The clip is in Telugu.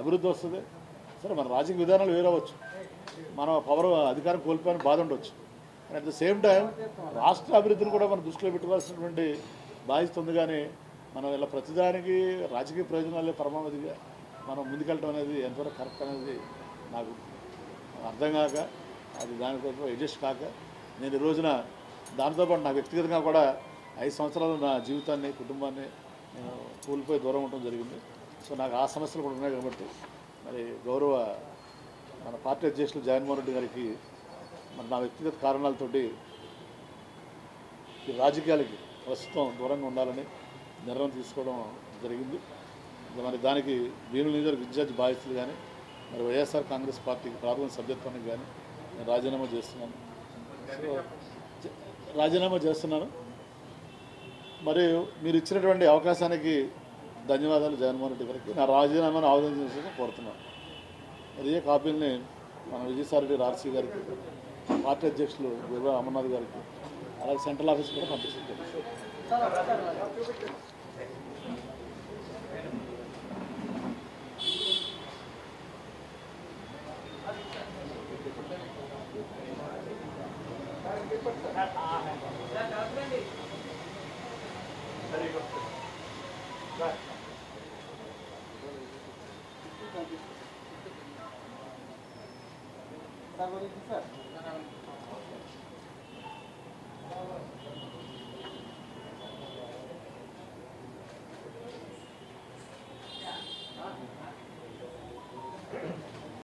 అభివృద్ధి వస్తుంది. సరే మన రాజకీయ విధానాలు వేరవచ్చు మనం పవర్ అధికారం కోల్పోయిన బాధ ఉండొచ్చు. కానీ అట్ ద సేమ్ టైం రాష్ట్ర అభివృద్ధిని కూడా మనం దృష్టిలో పెట్టుకోవాల్సినటువంటి బాధ్యత ఉంది. కానీ మనం ఇలా ప్రతిదానికి రాజకీయ ప్రయోజనాలే పరమావధిగా మనం ముందుకెళ్ళడం అనేది ఎంతవరకు కరెక్ట్ అనేది నాకు అర్థం కాక అది దానికోసం అడ్జస్ట్ కాక నేను ఈ రోజున దాంతోపాటు నా వ్యక్తిగతంగా కూడా ఐదు సంవత్సరాలు నా జీవితాన్ని కుటుంబాన్ని నేను కోల్పోయి దూరం ఉండటం జరిగింది. సో నాకు ఆ సమస్యలు కూడా ఉన్నాయి కాబట్టి మరి గౌరవ మన పార్టీ అధ్యక్షులు జగన్మోహన్ రెడ్డి గారికి మరి నా వ్యక్తిగత కారణాలతోటి ఈ రాజకీయాలకి ప్రస్తుతం దూరంగా ఉండాలని నిర్ణయం తీసుకోవడం జరిగింది. మరి దానికి భీముల నియోజకవర్గ ఇన్ఛార్జ్ బాధ్యతలు కానీ మరి వైఎస్ఆర్ కాంగ్రెస్ పార్టీకి ప్రాథమిక సభ్యత్వానికి కానీ నేను రాజీనామా చేస్తున్నాను. సో రాజీనామా చేస్తున్నాను. మరియు మీరు ఇచ్చినటువంటి అవకాశానికి ధన్యవాదాలు జగన్మోహన్ రెడ్డి గారికి. నా రాజీనామాను ఆవేదించాలని కోరుతున్నాను. మరి ఏ మన విజయసాయి రెడ్డి ఆర్సీ గారికి పార్టీ అధ్యక్షులు గుర్రా అమర్నాథ్ గారికి అలాగే సెంట్రల్ ఆఫీస్ కూడా పంపిస్తుంది Tak boleh besar.